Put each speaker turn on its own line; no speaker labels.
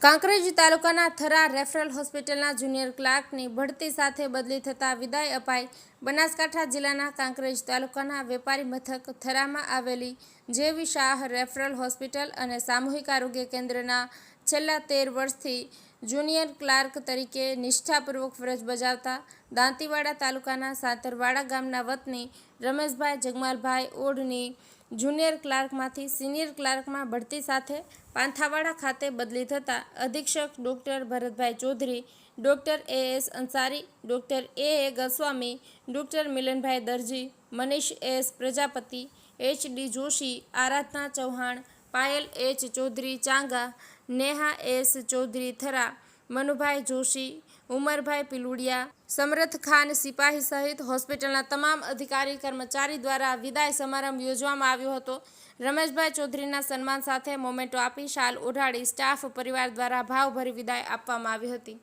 કાંકરેજ તાલુકાના થરા રેફરલ હોસ્પિટલના જુનિયર ક્લાર્કની ભરતી સાથે બદલી થતાં વિદાય અપાઈ. બનાસકાંઠા જિલ્લાના કાંકરેજ તાલુકાના વેપારી મથક થરામાં આવેલી જેવી શાહ રેફરલ હોસ્પિટલ અને સામૂહિક આરોગ્ય કેન્દ્રના છેલ્લા તેર વર્ષથી જુનિયર ક્લાર્ક તરીકે નિષ્ઠાપૂર્વક ફરજ બજાવતા દાંતીવાડા તાલુકાના સાતરવાડા ગામના વતની રમેશભાઈ જગમાલભાઈ ઓઢની જુનિયર ક્લાર્કમાંથી સિનિયર ક્લાર્કમાં બઢતી સાથે પાંથાવાડા ખાતે બદલી થતાં અધિક્ષક doctor Bharatbhai Chaudhary, doctor A S Ansari, doctor A A Goswami, doctor Milanbhai Darji, Manish S Prajapati, H D Joshi, Aradhana Chauhan Payal H Chaudhary Changa, Neha S Chaudhary Thara, Manubhai Joshi, Umarbhai Piludiya, Samarth Khan સિપાહી સહિત હોસ્પિટલના તમામ અધિકારી કર્મચારી દ્વારા વિદાય સમારંભ યોજવામાં આવ્યો હતો. રમેશભાઈ ચૌધરીના સન્માન સાથે મોમેન્ટો આપી શાલ ઓઢાડી સ્ટાફ પરિવાર દ્વારા ભાવભરી વિદાય આપવામાં આવી હતી.